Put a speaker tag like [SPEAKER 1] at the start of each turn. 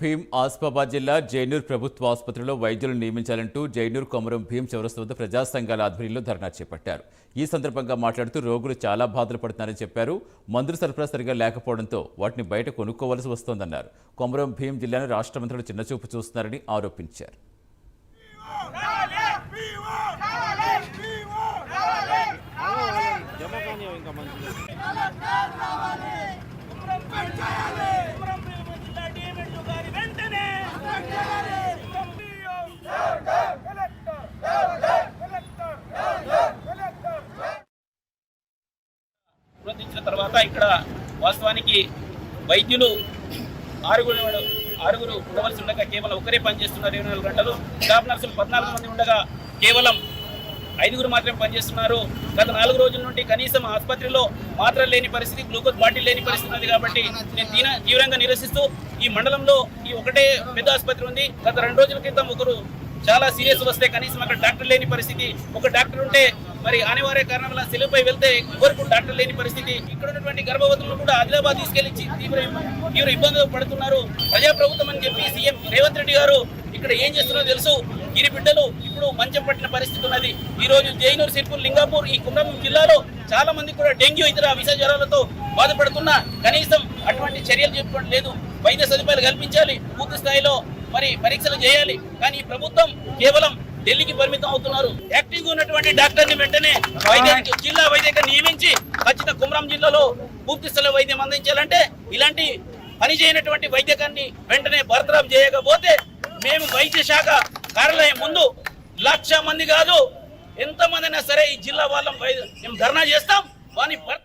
[SPEAKER 1] భీం ఆసిఫాబాద్ జిల్లా జైనూర్ ప్రభుత్వ ఆసుపత్రిలో వైద్యులను నియమించాలంటూ జైనూర్ కొమరం భీం చౌరస్తా వద్ద ప్రజా సంఘాల ఆధ్వర్యంలో ధర్నా చేపట్టారు. ఈ సందర్భంగా మాట్లాడుతూ రోగులు చాలా బాధలు పడుతున్నారని చెప్పారు. మందులు సరఫరా సరిగా లేకపోవడంతో వాటిని బయట కొనుక్కోవలసి వస్తోందన్నారు. కొమరం భీం జిల్లాను రాష్ట్ర మంత్రులు చిన్నచూపు చూస్తున్నారని ఆరోపించారు.
[SPEAKER 2] వచ్చిన తర్వాత ఇక్కడ వాస్తవానికి వైద్యులు ఆరుగురు ఆరుగురు ఉండవలసి ఉండగా కేవలం ఒకరే పనిచేస్తున్నారు ఇరవై నాలుగు గంటలు. స్టాఫ్ నర్సులు పద్నాలుగు మంది ఉండగా కేవలం ఐదుగురు మాత్రమే పనిచేస్తున్నారు. గత నాలుగు రోజుల నుండి కనీసం ఆసుపత్రిలో మాత్రలు లేని పరిస్థితి గ్లూకోజ్ బాటిల్ లేని పరిస్థితి ఉంది కాబట్టి నేను తీన తీవ్రంగా నిరసిస్తూ ఈ మండలంలో ఈ ఒకటే పెద్ద ఆసుపత్రి ఉంది. గత రెండు రోజుల క్రితం ఒకరు చాలా సీరియస్ వస్తే కనీసం అక్కడ డాక్టర్ లేని పరిస్థితి ఒక డాక్టర్ ఉంటే మరి అనివార్య కారణం వల్ల సెలవుపై వెళ్తే ఎవరికి డాక్టర్ లేని పరిస్థితి. ఇక్కడ ఉన్నటువంటి గర్భవతులను కూడా ఆదిలాబాద్ తీసుకెళ్ళి తీవ్ర తీవ్ర ఇబ్బందులు పడుతున్నారు. ప్రజాప్రభుత్వం అని చెప్పి సీఎం రేవంత్ రెడ్డి గారు ఇక్కడ ఏం చేస్తున్నారో తెలుసు. గిరి బిడ్డలు ఇప్పుడు మంచం పట్టిన పరిస్థితి ఉన్నది. ఈ రోజు జైనూర్ సిర్పూర్ లింగాపూర్ ఈ కుమ్రం జిల్లాలో చాలా మంది కూడా డెంగ్యూ ఇతర విష జ్వరాలతో బాధపడుతున్నా. కనీసం అటువంటి చర్యలు చెప్పడం లేదు వైద్య సదుపాయాలు కల్పించాలి. పూర్తి స్థాయిలో మరి పరీక్షలు చేయాలి. కానీ ప్రభుత్వం కేవలం ఢిల్లీకి పరిమితం అవుతున్నారు. యాక్టివ్ ఉన్నటువంటి డాక్టర్ని వెంటనే వైద్యానికి జిల్లా వైద్యంగా నియమించి ఖచ్చిత కుమరం జిల్లాలో పూర్తి స్థాయి వైద్యం అందించాలంటే ఇలాంటి పని చేయనటువంటి వైద్యకాన్ని వెంటనే బర్తరఫ్ చేయకపోతే మేము వైద్య శాఖ కార్యాలయం ముందు లక్ష మంది కాదు ఎంతమంది అయినా సరే ఈ జిల్లా వాళ్ళం మేము ధర్నా చేస్తాం. వాని భర్త